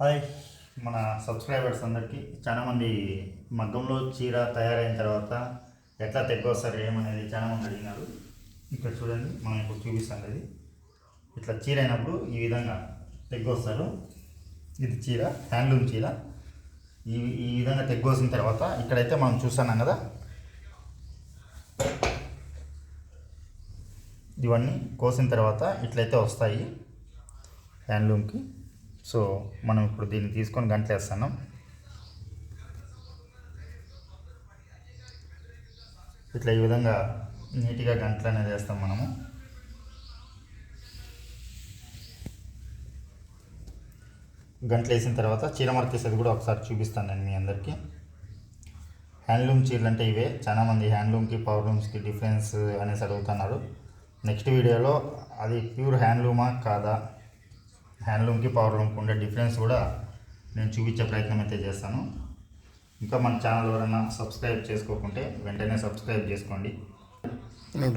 Hi మన subscribers అందరికీ. చాలామంది మగ్గంలో చీర తయారైన తర్వాత ఎట్లా తెగ్గొస్తారు ఏమనేది చాలామంది అడిగినారు. ఇక్కడ చూడండి మనం ఇప్పుడు చూపిస్తాం ఇది. ఇట్లా చీర అయినప్పుడు ఈ విధంగా తెగ్గొస్తారు. ఇది చీర హ్యాండ్లూమ్ చీర. ఈ ఈ విధంగా తెగ్గోసిన తర్వాత ఇక్కడైతే మనం చూస్తున్నాం కదా. ఇవన్నీ కోసిన తర్వాత ఇట్లయితే వస్తాయి హ్యాండ్లూమ్కి. సో మనం ఇప్పుడు దీన్ని తీసుకొని గంటలేస్తున్నాం. ఇట్లా ఈ విధంగా నీట్గా గంటలు అనేది వేస్తాం మనము. గంటలు వేసిన తర్వాత చీర మరకేసేది కూడా ఒకసారి చూపిస్తాను నేను మీ అందరికీ. హ్యాండ్లూమ్ చీరలు అంటే ఇవే చాలామంది హ్యాండ్లూమ్కి పవర్ లూమ్స్కి డిఫరెన్స్ అనేసి అడుగుతున్నారు. నెక్స్ట్ వీడియోలో అది ప్యూర్ హ్యాండ్లూమా కాదా హ్యాండ్లూమ్కి పవర్ లూమ్కి ఉండే డిఫరెన్స్ కూడా నేను చూపించే ప్రయత్నం అయితే చేస్తాను. ఇంకా మన ఛానల్ ఎవరైనా సబ్స్క్రైబ్ చేసుకోకుంటే వెంటనే సబ్స్క్రైబ్ చేసుకోండి.